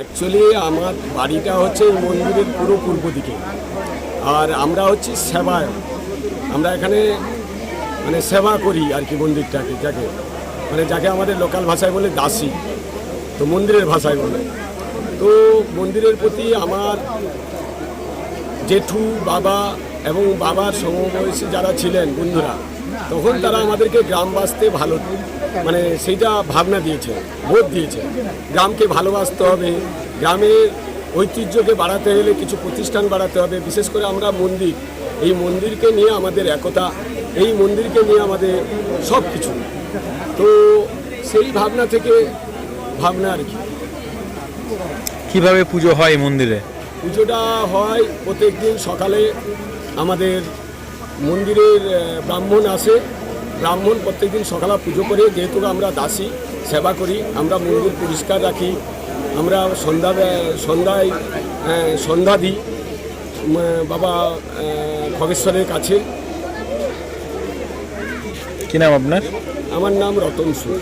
Actually আমার বাড়িটা হচ্ছে এই মন্দিরের পুরো পূর্ব দিকে। আর আমরা হচ্ছি সেবায় আমরা এখানে মানে সেবা করি আর কি মন্দিরটাকে, যাকে। মানে যাকে আমাদের লোকাল ভাষায় বলে দাসী। তো মন্দিরের ভাষায় বলে। তো মন্দিরের প্রতি আমার জেঠু, বাবা এবং বাবার সমবয়সী যারা ছিলেন বন্ধুরা তখন তারা আমাদেরকে গ্রাম বাঁচতে ভালো মানে সেইটা ভাবনা দিয়েছে বোধ দিয়েছে। গ্রামকে ভালোবাসতে হবে গ্রামের ঐতিহ্যকে বাড়াতে হলে কিছু প্রতিষ্ঠান বাড়াতে হবে। বিশেষ করে আমরা মন্দির এই মন্দিরকে নিয়ে আমাদের একতা এই মন্দিরকে নিয়ে আমাদের সব কিছু তো সেই ভাবনা থেকে ভাবনা আর কি। কীভাবে পুজো হয় এই মন্দিরে? পুজোটা হয় প্রত্যেক দিন সকালে আমাদের মন্দিরের ব্রাহ্মণ আসে ব্রাহ্মণ প্রত্যেকদিন সকালে পুজো করে যেহেতু আমরা দাসী সেবা করি আমরা মন্দির পরিষ্কার রাখি আমরা সন্ধ্যা সন্ধ্যায় সন্ধ্যা দিই বাবা খগেশ্বরের কাছে। কি নাম আপনার? আমার নাম রতন সুর